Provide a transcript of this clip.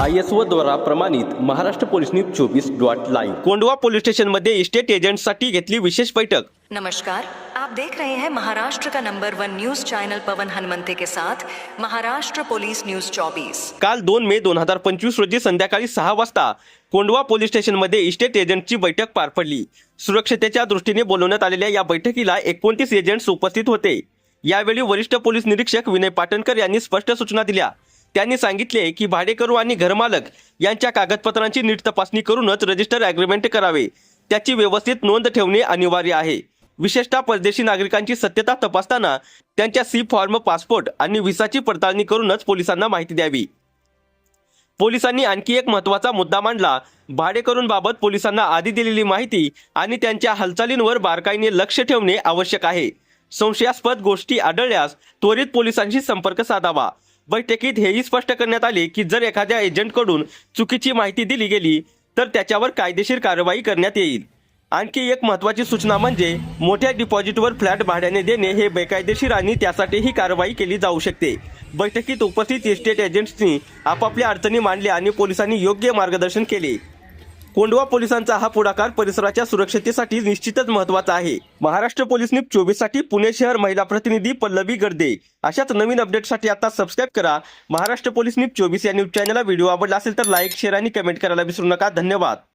I S O द्वारा प्रमाणित Maharashtra police news चोवीस डॉट लाईव्ह. कोंडवा पोलीस स्टेशनमध्ये इस्टेट एजंटसाठी घेतली विशेष बैठक. नमस्कार. आप देख रहे हैं महाराष्ट्र का number one news channel Pawan Hanumante के साथ महाराष्ट्र पुलिस न्यूज 24 काल दोन मे दोन हजार पंचवीस रोजी संध्याकाळी सहा वाजता कोंडवा पोलीस स्टेशनमध्ये इस्टेट एजंटची बैठक पार पडली. सुरक्षतेच्या दृष्टीने बोलवण्यात आलेल्या या बैठकीला एकोणतीस एजंट्स उपस्थित होते. यावेळी वरिष्ठ पोलीस निरीक्षक विनय पाटणकर यांनी स्पष्ट सूचना दिल्या. त्यांनी सांगितले की भाडेकरू आणि घरमालक यांच्या कागदपत्रांची नीट तपासणी करूनच रजिस्टर अग्रीमेंट करावे. त्याची व्यवस्थित नोंद ठेवणे अनिवार्य आहे. विशेषतः परदेशी नागरिकांची सत्यता तपासताना त्यांच्या सी फॉर्म पासपोर्ट आणि व्हिसाची पडताळणी करूनच पोलिसांना माहिती द्यावी. पोलिसांनी आणखी एक महत्त्वाचा मुद्दा मांडला. भाडेकरूंबाबत पोलिसांना आधी दिलेली माहिती आणि त्यांच्या हालचालींवर बारकाईने लक्ष ठेवणे आवश्यक आहे. संशयास्पद गोष्टी आढळल्यास त्वरित पोलिसांशी संपर्क साधावा. बैठकीत हेही स्पष्ट करण्यात आले की जर एखाद्या एजंटकडून चुकीची माहिती दिली गेली तर त्याच्यावर कायदेशीर कारवाई करण्यात येईल. आणखी एक महत्वाची सूचना म्हणजे मोठ्या डिपॉझिटवर फ्लॅट भाड्याने देणे हे बेकायदेशीर आणि त्यासाठीही कारवाई केली जाऊ शकते. बैठकीत उपस्थित इस्टेट एजंट्सनी आपापल्या अडचणी मांडल्या आणि पोलिसांनी योग्य मार्गदर्शन केले. कोंडवा पोलिसांचा हा पुढाकार परिसराच्या सुरक्षतेसाठी निश्चितच महत्त्वाचा आहे. महाराष्ट्र पोलीस न्यूज चोवीससाठी पुणे शहर महिला प्रतिनिधी पल्लवी गर्दे. अशाच नवीन अपडेटसाठी आता सबस्क्राईब करा. महाराष्ट्र पोलीस न्यूज चोवीस या न्यूज चॅनलला व्हिडिओ आवडला असेल तर लाईक शेअर आणि कमेंट करायला विसरू नका. धन्यवाद.